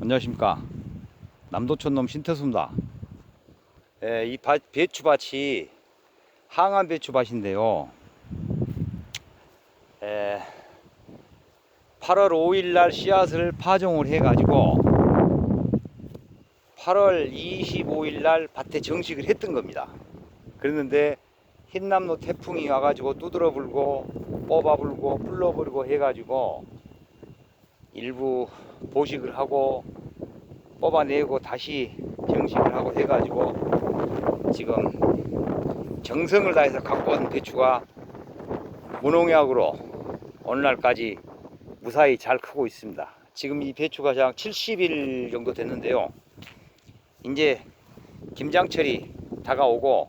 안녕하십니까. 남도촌놈 신태수입니다. 예, 이 밭- 배추밭이 항암 배추밭인데요. 예, 8월 5일 날 씨앗을 파종을 해 가지고 8월 25일 날 밭에 정식을 했던 겁니다. 그랬는데 흰남노 태풍이 와가지고 두드러 불고 뽑아 불고 불러 불고 해가지고 일부 보식을 하고 뽑아내고 다시 정식을 하고 해가지고 지금 정성을 다해서 갖고 온 배추가 무농약으로 오늘날까지 무사히 잘 크고 있습니다. 지금 이 배추가 약 70일 정도 됐는데요. 이제 김장철이 다가오고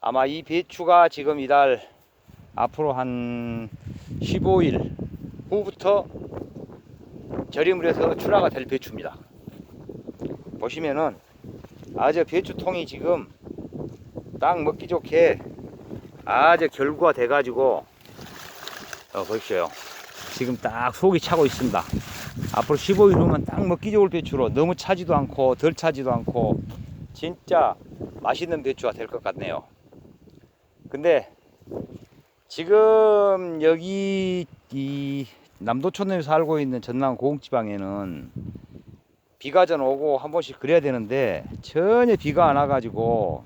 아마 이 배추가 지금 이달 앞으로 한 15일 후부터 절임을 해서 출하가 될 배추입니다. 보시면은 아주 배추통이 지금 딱 먹기 좋게 아주 결구가 돼가지고 어, 보십시오. 지금 딱 속이 차고 있습니다. 앞으로 15일 후면 딱 먹기 좋을 배추로 너무 차지도 않고 덜 차지도 않고 진짜 맛있는 배추가 될 것 같네요. 근데 지금 여기 이 남도촌에 살고 있는 전남 고흥지방에는 비가 전 오고 한 번씩 그래야 되는데 전혀 비가 안 와가지고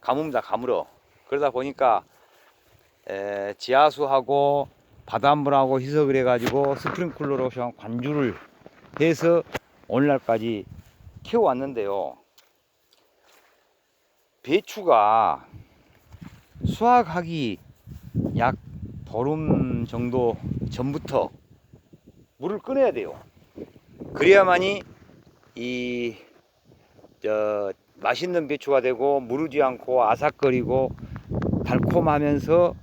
가뭄다 가물어. 그러다 보니까 에, 지하수하고 바닷물하고 희석을 해가지고 스프링클러로 그냥 관주를 해서 오늘날까지 키워왔는데요. 배추가 수확하기 약 보름 정도 전부터 물을 꺼내야 돼요. 그래야만이 이 저 맛있는 배추가 되고 무르지 않고 아삭거리고 달콤하면서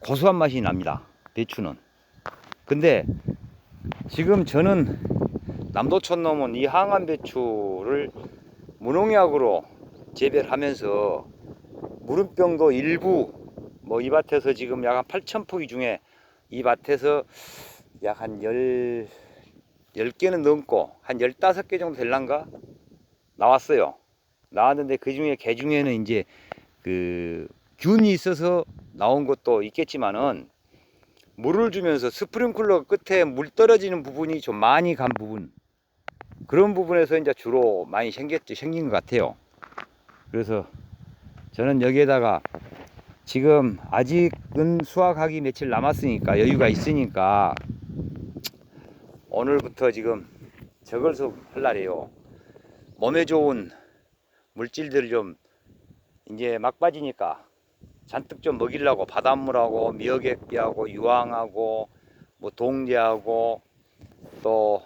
고소한 맛이 납니다. 배추는. 근데 지금 저는 남도촌 놈은 이 항암 배추를 무농약으로 재배를 하면서 무름병도 일부 뭐 이 밭에서 지금 약 한 8천 포기 중에 이 밭에서 약 한열 10개는 넘고 한 15개 정도 될란가 나왔어요. 나왔는데 그 중에 개 중에는 이제 그 균이 있어서 나온 것도 있겠지만은 물을 주면서 스프링클러 끝에 물 떨어지는 부분이 좀 많이 간 부분 그런 부분에서 이제 주로 많이 생겼죠 생긴 것 같아요. 그래서 저는 여기에다가 지금 아직은 수확하기 며칠 남았으니까 여유가 있으니까 오늘부터 지금 저걸서 할 날이에요. 몸에 좋은 물질들을 좀 이제 막 빠지니까 잔뜩 좀 먹이려고 바닷물하고 미어객비하고 유황하고 뭐 동제하고 또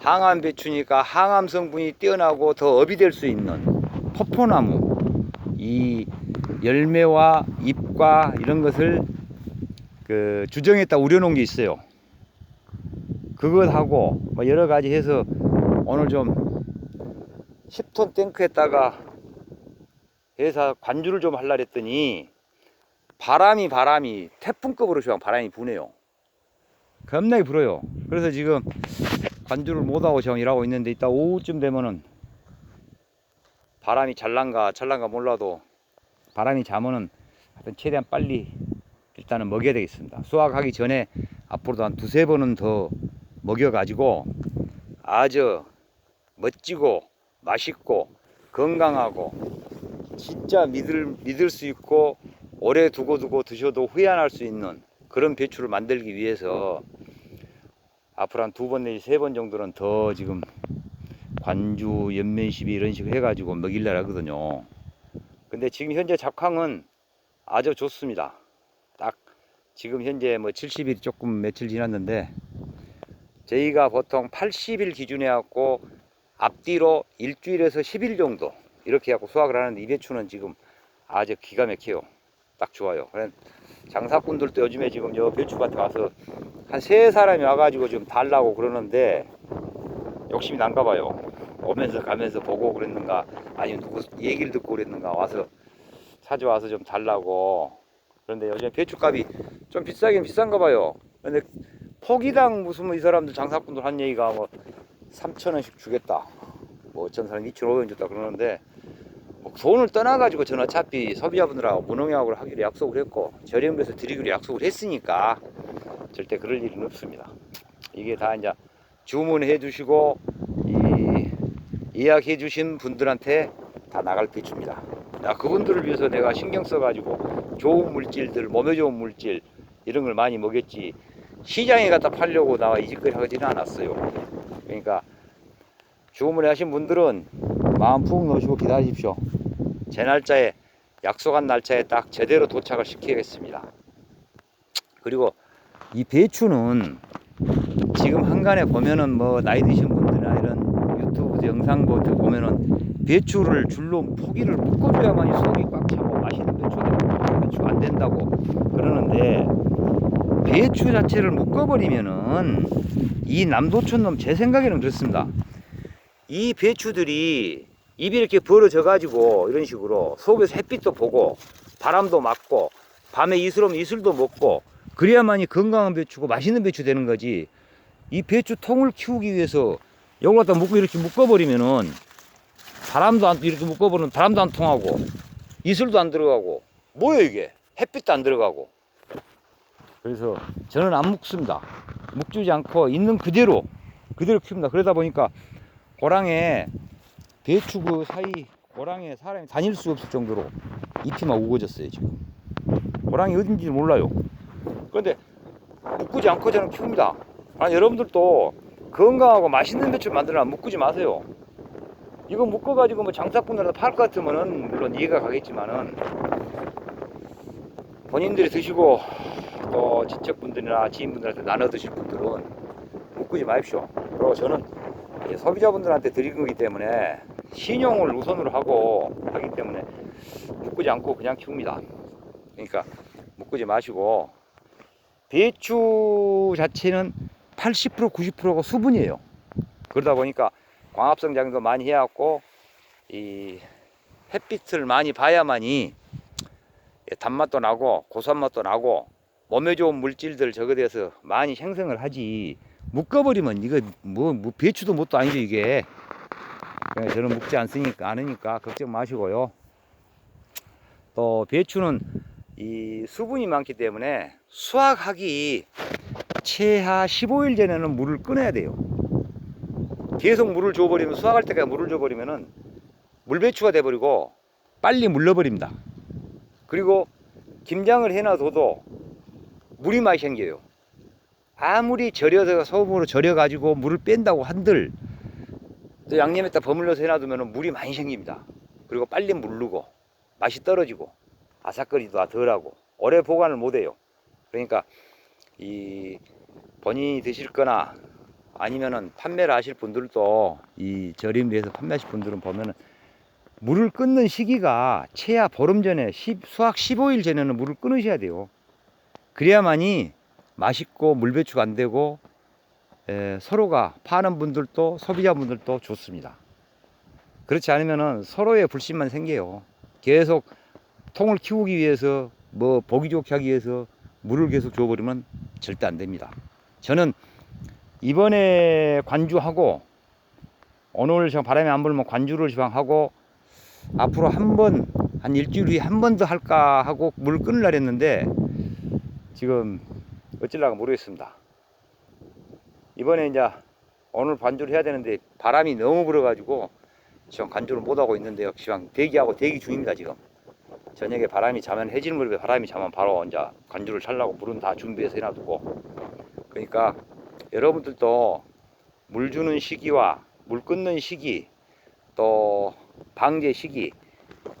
항암 배추니까 항암 성분이 뛰어나고 더 업이 될 수 있는 포포나무 이 열매와 잎과 이런 것을 그 주정에다 우려놓은 게 있어요. 그것하고 뭐 여러 가지 해서 오늘 좀 10톤 탱크에다가 해서 관주를 좀 하려 했더니 바람이 바람이 태풍급으로 지금 바람이 부네요. 겁나게 불어요. 그래서 지금 관주를 못하고 지금 일하고 있는데 이따 오후쯤 되면은 바람이 잘난가 잘난가 몰라도 바람이 자면은 하여튼 최대한 빨리 일단은 먹여야 되겠습니다. 수확하기 전에 앞으로도 한 두세 번은 더 먹여가지고 아주 멋지고 맛있고 건강하고 진짜 믿을, 믿을 수 있고 오래 두고 두고 드셔도 후회 안 할 수 있는 그런 배추를 만들기 위해서 앞으로 한 두 번 내지 세 번 정도는 더 지금 관주, 연면시비 이런 식으로 해가지고 먹일려 하거든요. 근데 지금 현재 작황은 아주 좋습니다. 딱 지금 현재 뭐 70일 조금 며칠 지났는데 저희가 보통 80일 기준에 갖고 앞뒤로 일주일에서 10일 정도 이렇게 갖고 수확을 하는데 이 배추는 지금 아주 기가 막혀요. 딱 좋아요. 장사꾼들도 요즘에 지금 저 배추밭에 와서 한 세 사람이 와가지고 좀 달라고 그러는데 욕심이 난가 봐요. 오면서 가면서 보고 그랬는가 아니면 누구 얘기를 듣고 그랬는가 와서 찾아와서 좀 달라고 그런데 요즘 배추값이 좀 비싸긴 비싼가 봐요. 근데 포기당 무슨 뭐이 사람들 장사꾼들 한 얘기가 뭐 3천원씩 주겠다. 뭐 어떤 사람이 2,500원 줬다 그러는데 뭐 돈을 떠나가지고 저는 어차피 소비자분들하고 무농약으로 하기로 약속을 했고 저렴해서 드리기로 약속을 했으니까 절대 그럴 일은 없습니다. 이게 다 이제 주문해 주시고 이 예약해 주신 분들한테 다 나갈 배추입니다. 야, 그분들을 위해서 내가 신경 써가지고 좋은 물질들, 몸에 좋은 물질 이런 걸 많이 먹였지 시장에 갖다 팔려고 나와 이 짓거리 하지는 않았어요. 그러니까 주문해 하신 분들은 마음 푹 놓으시고 기다리십시오. 제 날짜에 약속한 날짜에 딱 제대로 도착을 시키겠습니다. 그리고 이 배추는 지금 한간에 보면은 뭐 나이 드신 분 유튜브 영상 보트 보면은 배추를 줄로 포기를 묶어줘야만이 속이 꽉 차고 맛있는 배추가 되고 배추 안 된다고 그러는데 배추 자체를 묶어버리면은 이 남도촌놈 제 생각에는 그렇습니다. 이 배추들이 입이 이렇게 벌어져 가지고 이런 식으로 속에서 햇빛도 보고 바람도 맞고 밤에 이슬 오면 이슬도 먹고 그래야만이 건강한 배추고 맛있는 배추 되는 거지 이 배추 통을 키우기 위해서 이걸 갖다 묶고 이렇게 묶어버리면은 바람도 안 이렇게 묶어버리면 바람도 안 통하고 이슬도 안 들어가고 뭐예요 이게? 햇빛도 안 들어가고. 그래서 저는 안 묶습니다. 묶지 않고 있는 그대로 그대로 키웁니다. 그러다 보니까 고랑에 배추 그 사이 고랑에 사람이 다닐 수 없을 정도로 잎이만 우거졌어요 지금. 고랑이 어딘지 몰라요. 그런데 묶지 않고 저는 키웁니다. 아 여러분들도 건강하고 맛있는 배추 만들려면 묶지 마세요 이거 묶어가지고 뭐 장사꾼들한테 팔것 같으면은 물론 이해가 가겠지만은 본인들이 드시고 또 친척분들이나 지인분들한테 나눠 드실 분들은 묶지 마십시오 그리고 저는 이 소비자분들한테 드리는 거기 때문에 신용을 우선으로 하고 하기 때문에 묶지 않고 그냥 키웁니다. 그러니까 묶지 마시고 배추 자체는 80% 90%가 수분이에요. 그러다 보니까 광합성 작용도 많이 해왔고 이 햇빛을 많이 봐야만이 단맛도 나고 고소한 맛도 나고 몸에 좋은 물질들 저거 대해서 많이 생성을 하지. 묶어버리면 이거 뭐, 뭐 배추도 뭣도 아니죠 이게. 저는 묶지 않으니까 않으니까 걱정 마시고요. 또 배추는 이 수분이 많기 때문에 수확하기 최하 15일 전에는 물을 끊어야 돼요 계속 물을 줘버리면 수확할 때까지 물을 줘버리면은 물배추가 돼버리고 빨리 물러버립니다 그리고 김장을 해놔둬도 물이 많이 생겨요 아무리 절여서 소금으로 절여가지고 물을 뺀다고 한들 또 양념에다 버물려서 해놔두면 물이 많이 생깁니다. 그리고 빨리 물르고 맛이 떨어지고 아삭거리도 덜하고 오래 보관을 못해요. 그러니까 이 본인이 드실 거나 아니면은 판매를 하실 분들도 이 절임돼서 판매하실 분들은 보면은 물을 끊는 시기가 최하 보름 전에 시- 수확 15일 전에는 물을 끊으셔야 돼요. 그래야만이 맛있고 물배추가 안 되고 에, 서로가 파는 분들도 소비자분들도 좋습니다. 그렇지 않으면은 서로의 불신만 생겨요. 계속 통을 키우기 위해서 뭐 보기 좋게 하기 위해서 물을 계속 줘버리면 절대 안 됩니다. 저는 이번에 관주하고 오늘 저 바람이 안 불면 관주를 지방하고 앞으로 한 번 한 일주일 후에 한 번 더 할까 하고 물 끊으려 했는데 지금 어찌려고 모르겠습니다. 이번에 이제 오늘 반주를 해야 되는데 바람이 너무 불어가지고 지금 간주를 못 하고 있는데요. 지금 대기하고 대기 중입니다 지금. 저녁에 바람이 자면 해질 무렵에 바람이 자면 바로 이제 간주를 찰라고 물은 다 준비해서 해놔두고. 그러니까 여러분들도 물 주는 시기와 물 끊는 시기 또 방제 시기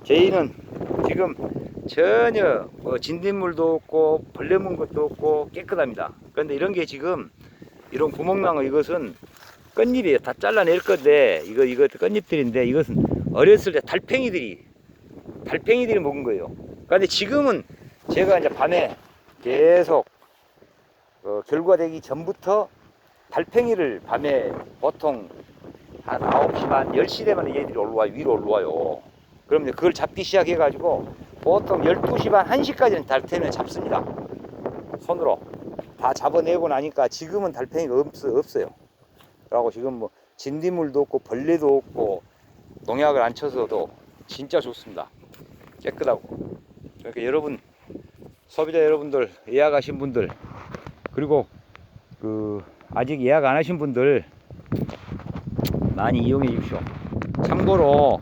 저희는 지금 전혀 뭐 진딧물도 없고 벌레 문 것도 없고 깨끗합니다. 그런데 이런 게 지금 이런 구멍난 거 이것은 깻잎이에요. 다 잘라낼 건데 이거 이거 깻잎들인데 이것은 어렸을 때 달팽이들이 달팽이들이 먹은 거예요. 그런데 지금은 제가 이제 밤에 계속 어, 결과되기 전부터 달팽이를 밤에 보통 한 9시 반 10시 되면 얘들이 올라와요. 위로 올라와요. 그럼 이제 그걸 잡기 시작해가지고 보통 12시 반 1시까지는 달팽이를 잡습니다. 손으로. 다 잡아내고 나니까 지금은 달팽이가 없, 없어요. 그러고 지금 뭐 진딧물도 없고 벌레도 없고 농약을 안 쳐서도 진짜 좋습니다. 깨끗하고. 그러니까 여러분 소비자 여러분들 예약하신 분들 그리고 그 아직 예약 안 하신 분들 많이 이용해 주십시오. 참고로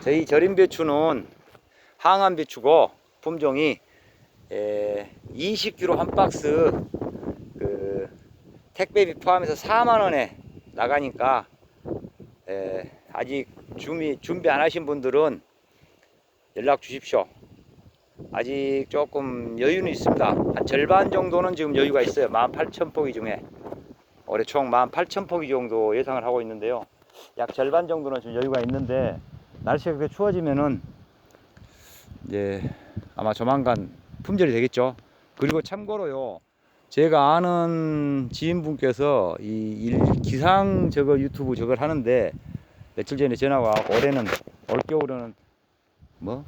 저희 절임 배추는 항암 배추고 품종이 에, 20kg 한 박스 그 택배비 포함해서 4만 원에 나가니까 에, 아직 준비 준비 안 하신 분들은 연락 주십시오. 아직 조금 여유는 있습니다. 한 절반 정도는 지금 여유가 있어요. 18,000포기 중에 올해 총 18,000포기 정도 예상을 하고 있는데요. 약 절반 정도는 지금 여유가 있는데 날씨가 그렇게 추워지면은 이제 아마 조만간 품절이 되겠죠. 그리고 참고로요. 제가 아는 지인분께서 이 일- 기상 저거 유튜브 저걸 하는데 며칠 전에 전화가 올해는 올겨울에는 뭐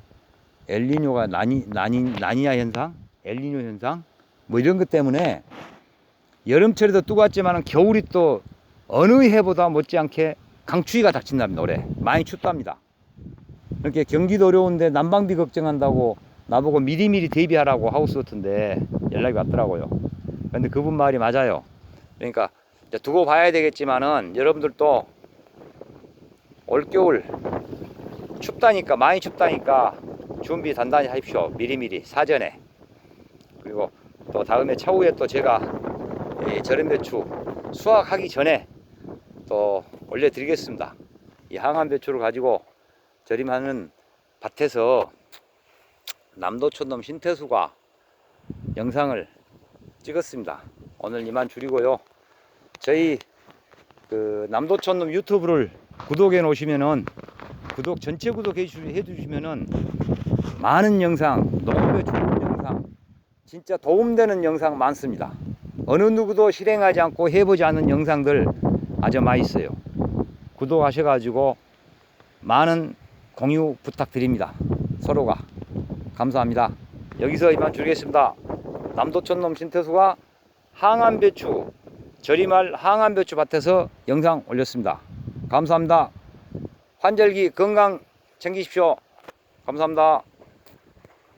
엘니뇨가 나니 나니 나니아 현상, 엘니뇨 현상 뭐 이런 것 때문에 여름철에도 뜨거웠지만은 겨울이 또 어느 해보다 못지않게 강추위가 닥친답니다. 올해 많이 춥답니다. 이렇게 경기도 어려운데 난방비 걱정한다고 나보고 미리미리 대비하라고 하우스 같은데 연락이 왔더라고요. 근데 그분 말이 맞아요. 그러니까 두고 봐야 되겠지만은 여러분들도 올겨울 춥다니까 많이 춥다니까 준비 단단히 하십시오. 미리미리 사전에. 그리고 또 다음에 차후에 또 제가 이 절임 배추 수확하기 전에 또 올려드리겠습니다. 이 항암 배추를 가지고 절임하는 밭에서 남도촌놈 신태수가 영상을 찍었습니다. 오늘 이만 줄이고요. 저희 그 남도촌놈 유튜브를 구독해 놓으시면은 구독 전체 구독해 주시면은 많은 영상 농업에 좋은 영상 진짜 도움되는 영상 많습니다. 어느 누구도 실행하지 않고 해보지 않은 영상들 아주 많이 있어요. 구독하셔가지고 많은 공유 부탁드립니다. 서로가 감사합니다. 여기서 이만 줄이겠습니다. 남도촌놈 신태수가 항암배추 저리말 항암배추 밭에서 영상 올렸습니다. 감사합니다. 환절기 건강 챙기십시오. 감사합니다.